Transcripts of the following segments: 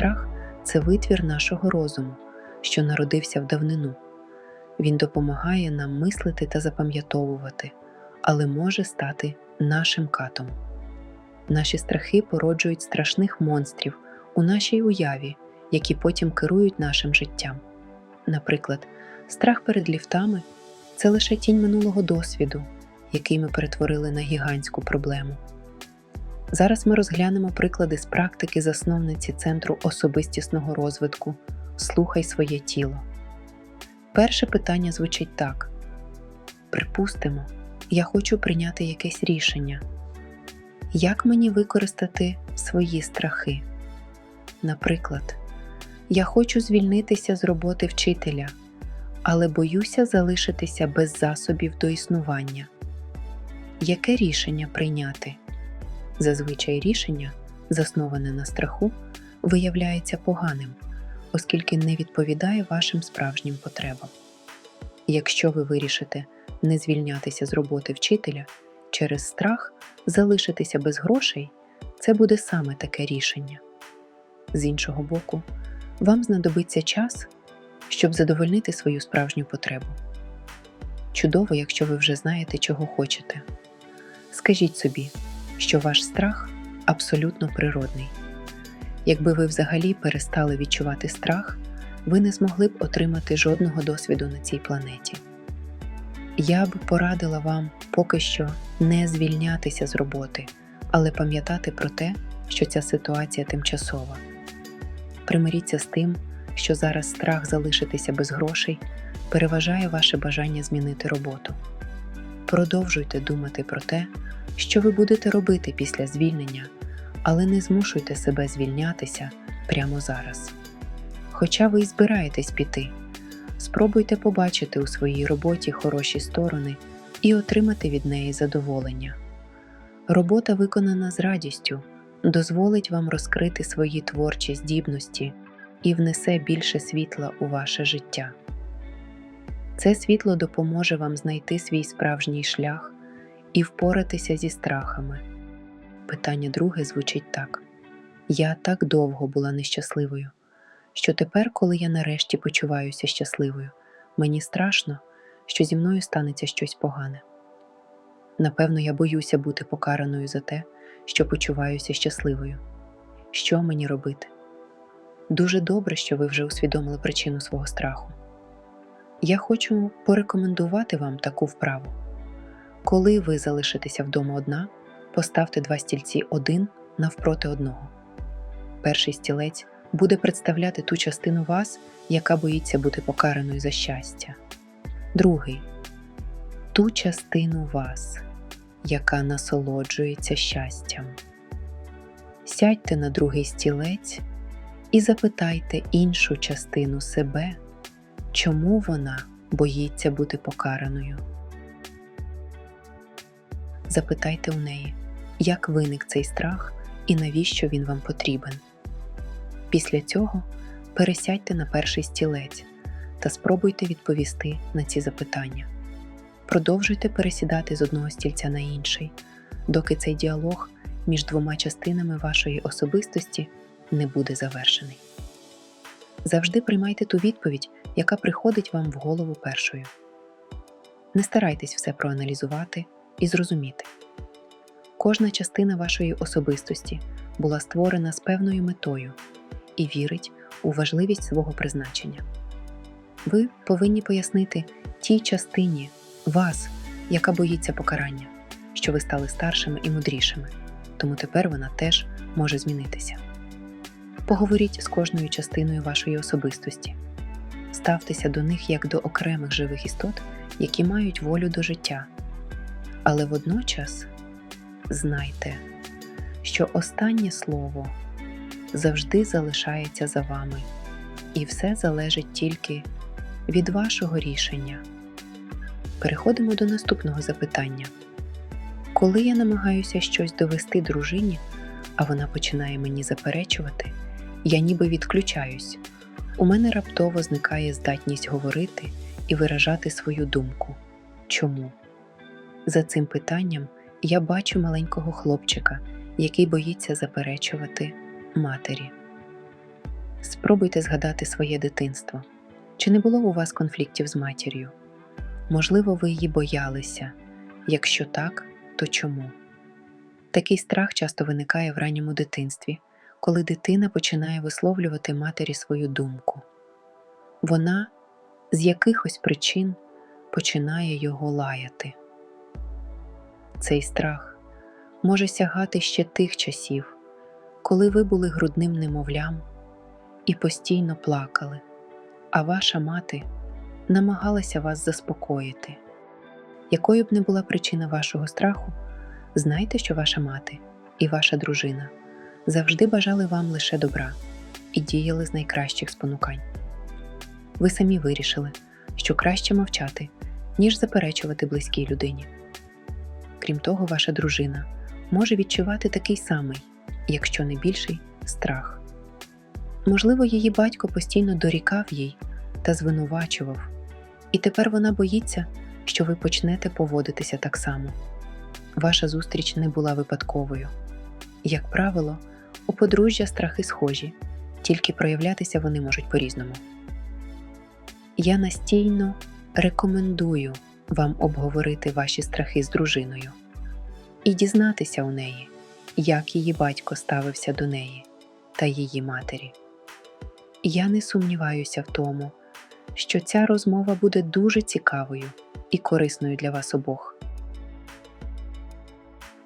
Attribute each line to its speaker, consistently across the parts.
Speaker 1: страх це витвір нашого розуму, що народився в давнину. Він допомагає нам мислити та запам'ятовувати, але може стати нашим катом. Наші страхи породжують страшних монстрів у нашій уяві, які потім керують нашим життям. Наприклад, страх перед ліфтами це лише тінь минулого досвіду, який ми перетворили на гігантську проблему. Зараз ми розглянемо приклади з практики засновниці Центру особистісного розвитку Слухай своє тіло. Перше питання звучить так: Припустимо, я хочу прийняти якесь рішення. Як мені використати свої страхи? Наприклад, я хочу звільнитися з роботи вчителя, але боюся залишитися без засобів до існування. Яке рішення прийняти? Зазвичай рішення, засноване на страху, виявляється поганим, оскільки не відповідає вашим справжнім потребам. Якщо ви вирішите не звільнятися з роботи вчителя через страх залишитися без грошей, це буде саме таке рішення. З іншого боку, вам знадобиться час, щоб задовольнити свою справжню потребу. Чудово, якщо ви вже знаєте, чого хочете. Скажіть собі, що ваш страх абсолютно природний. Якби ви взагалі перестали відчувати страх, ви не змогли б отримати жодного досвіду на цій планеті. Я б порадила вам поки що не звільнятися з роботи, але пам'ятати про те, що ця ситуація тимчасова. Примиріться з тим, що зараз страх залишитися без грошей переважає ваше бажання змінити роботу. Продовжуйте думати про те, що ви будете робити після звільнення, але не змушуйте себе звільнятися прямо зараз. Хоча ви й збираєтесь піти, спробуйте побачити у своїй роботі хороші сторони і отримати від неї задоволення. Робота, виконана з радістю, дозволить вам розкрити свої творчі здібності і внесе більше світла у ваше життя. Це світло допоможе вам знайти свій справжній шлях і впоратися зі страхами. Питання друге звучить так: Я так довго була нещасливою, що тепер, коли я нарешті почуваюся щасливою, мені страшно, що зі мною станеться щось погане. Напевно, я боюся бути покараною за те, що почуваюся щасливою. Що мені робити? Дуже добре, що ви вже усвідомили причину свого страху. Я хочу порекомендувати вам таку вправу. Коли ви залишитеся вдома одна, поставте два стільці один навпроти одного. Перший стілець буде представляти ту частину вас, яка боїться бути покараною за щастя. Другий ту частину вас, яка насолоджується щастям. Сядьте на другий стілець і запитайте іншу частину себе, чому вона боїться бути покараною. Запитайте у неї, як виник цей страх і навіщо він вам потрібен. Після цього пересядьте на перший стілець та спробуйте відповісти на ці запитання. Продовжуйте пересідати з одного стільця на інший, доки цей діалог між двома частинами вашої особистості не буде завершений. Завжди приймайте ту відповідь, яка приходить вам в голову першою. Не старайтесь все проаналізувати і зрозуміти. Кожна частина вашої особистості була створена з певною метою і вірить у важливість свого призначення. Ви повинні пояснити тій частині вас, яка боїться покарання, що ви стали старшими і мудрішими, тому тепер вона теж може змінитися. Поговоріть з кожною частиною вашої особистості, ставтеся до них як до окремих живих істот, які мають волю до життя. Але водночас знайте, що останнє слово завжди залишається за вами, і все залежить тільки від вашого рішення. Переходимо до наступного запитання. Коли я намагаюся щось довести дружині, а вона починає мені заперечувати, я ніби відключаюсь. У мене раптово зникає здатність говорити і виражати свою думку. Чому? За цим питанням я бачу маленького хлопчика, який боїться заперечувати матері. Спробуйте згадати своє дитинство. Чи не було у вас конфліктів з матір'ю? Можливо, ви її боялися. Якщо так, то чому? Такий страх часто виникає в ранньому дитинстві, коли дитина починає висловлювати матері свою думку. Вона з якихось причин починає його лаяти. Цей страх може сягати ще тих часів, коли ви були грудним немовлям і постійно плакали, а ваша мати намагалася вас заспокоїти. Якою б не була причина вашого страху, знайте, що ваша мати і ваша дружина завжди бажали вам лише добра і діяли з найкращих спонукань. Ви самі вирішили, що краще мовчати, ніж заперечувати близькій людині. Крім того, ваша дружина може відчувати такий самий, якщо не більший, страх. Можливо, її батько постійно дорікав їй та звинувачував, і тепер вона боїться, що ви почнете поводитися так само. Ваша зустріч не була випадковою. Як правило, у подружжя страхи схожі, тільки проявлятися вони можуть по-різному. Я настійно рекомендую вам обговорити ваші страхи з дружиною і дізнатися у неї, як її батько ставився до неї та її матері. Я не сумніваюся в тому, що ця розмова буде дуже цікавою і корисною для вас обох.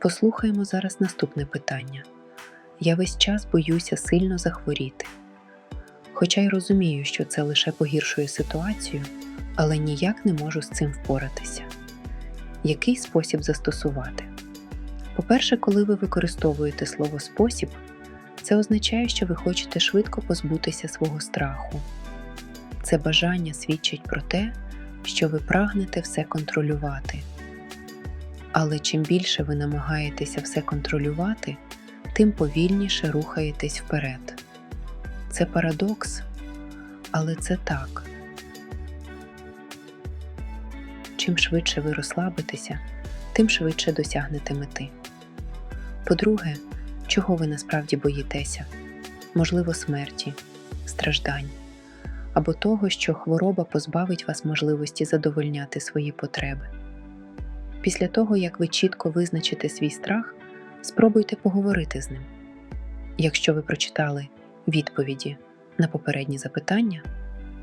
Speaker 1: Послухаємо зараз наступне питання. Я весь час боюся сильно захворіти. Хоча й розумію, що це лише погіршує ситуацію, але ніяк не можу з цим впоратися. Який спосіб застосувати? По-перше, коли ви використовуєте слово спосіб, це означає, що ви хочете швидко позбутися свого страху. Це бажання свідчить про те, що ви прагнете все контролювати. Але чим більше ви намагаєтеся все контролювати, тим повільніше рухаєтесь вперед. Це парадокс, але це так. Чим швидше ви розслабитеся, тим швидше досягнете мети. По-друге, чого ви насправді боїтеся? Можливо, смерті, страждань або того, що хвороба позбавить вас можливості задовольняти свої потреби. Після того, як ви чітко визначите свій страх, спробуйте поговорити з ним. Якщо ви прочитали відповіді на попередні запитання,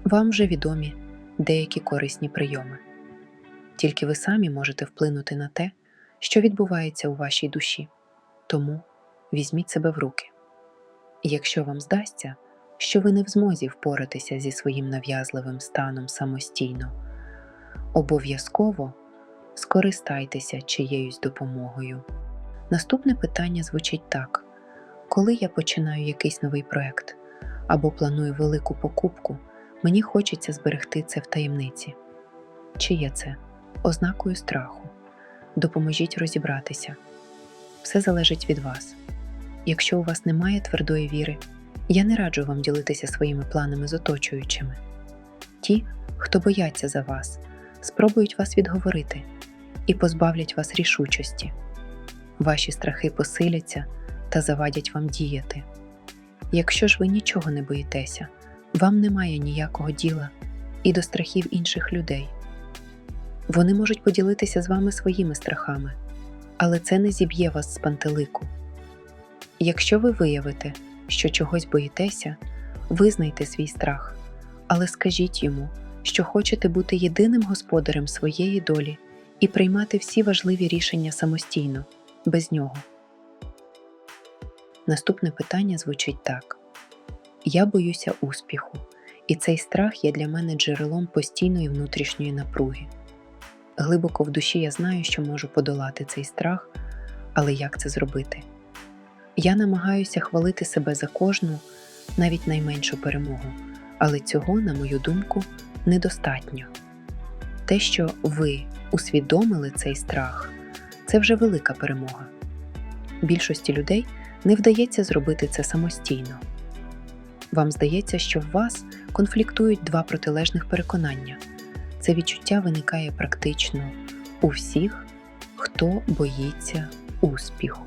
Speaker 1: вам вже відомі деякі корисні прийоми. Тільки ви самі можете вплинути на те, що відбувається у вашій душі. Тому візьміть себе в руки. Якщо вам здасться, що ви не в змозі впоратися зі своїм нав'язливим станом самостійно, обов'язково скористайтеся чиєюсь допомогою. Наступне питання звучить так: коли я починаю якийсь новий проект або планую велику покупку, мені хочеться зберегти це в таємниці. Чи є це ознакою страху? Допоможіть розібратися. Все залежить від вас. Якщо у вас немає твердої віри, я не раджу вам ділитися своїми планами з оточуючими. Ті, хто бояться за вас, спробують вас відговорити і позбавлять вас рішучості. Ваші страхи посиляться та завадять вам діяти. Якщо ж ви нічого не боїтеся, вам немає ніякого діла і до страхів інших людей. Вони можуть поділитися з вами своїми страхами, але це не зіб'є вас з пантелику. Якщо ви виявите, що чогось боїтеся, визнайте свій страх, але скажіть йому, що хочете бути єдиним господарем своєї долі і приймати всі важливі рішення самостійно, без нього. Наступне питання звучить так: Я боюся успіху, і цей страх є для мене джерелом постійної внутрішньої напруги. Глибоко в душі я знаю, що можу подолати цей страх, але як це зробити? Я намагаюся хвалити себе за кожну, навіть найменшу перемогу, але цього, на мою думку, недостатньо. Те, що ви усвідомили цей страх, це вже велика перемога. Більшості людей не вдається зробити це самостійно. Вам здається, що в вас конфліктують два протилежних переконання. Це відчуття виникає практично у всіх, хто боїться успіху.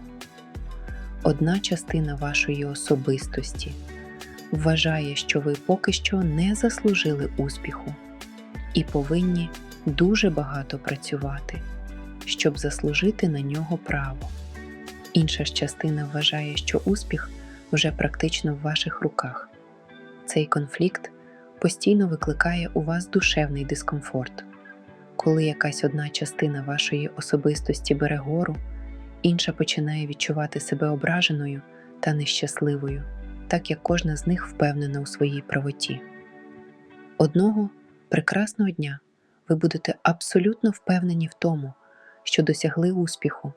Speaker 1: Одна частина вашої особистості вважає, що ви поки що не заслужили успіху і повинні дуже багато працювати, щоб заслужити на нього право. Інша ж частина вважає, що успіх вже практично в ваших руках. Цей конфлікт постійно викликає у вас душевний дискомфорт. Коли якась одна частина вашої особистості бере гору, інша починає відчувати себе ображеною та нещасливою, так як кожна з них впевнена у своїй правоті. Одного прекрасного дня ви будете абсолютно впевнені в тому, що досягли успіху,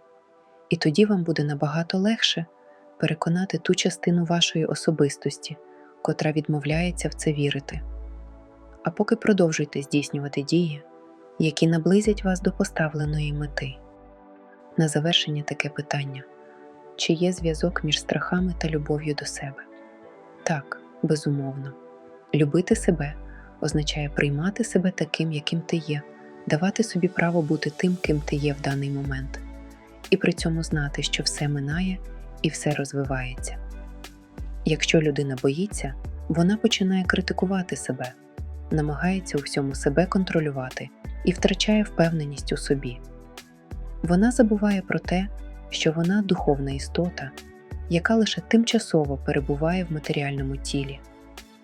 Speaker 1: і тоді вам буде набагато легше переконати ту частину вашої особистості, котра відмовляється в це вірити. А поки продовжуйте здійснювати дії, які наблизять вас до поставленої мети. На завершення таке питання: чи є зв'язок між страхами та любов'ю до себе? Так, безумовно. Любити себе означає приймати себе таким, яким ти є, давати собі право бути тим, ким ти є в даний момент, і при цьому знати, що все минає і все розвивається. Якщо людина боїться, вона починає критикувати себе, намагається у всьому себе контролювати і втрачає впевненість у собі. Вона забуває про те, що вона духовна істота, яка лише тимчасово перебуває в матеріальному тілі,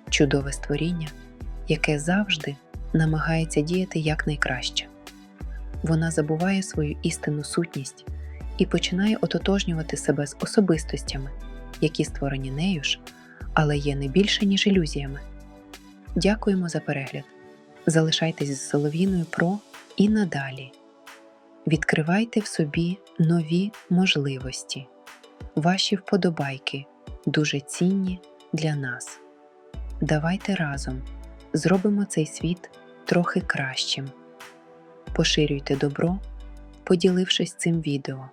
Speaker 1: чудове створіння, яке завжди намагається діяти якнайкраще. Вона забуває свою істинну сутність і починає ототожнювати себе з особистостями, які створені нею ж, але є не більше, ніж ілюзіями. Дякуємо за перегляд. Залишайтесь з Солов'їною Про і надалі. Відкривайте в собі нові можливості. Ваші вподобайки дуже цінні для нас. Давайте разом зробимо цей світ трохи кращим. Поширюйте добро, поділившись цим відео.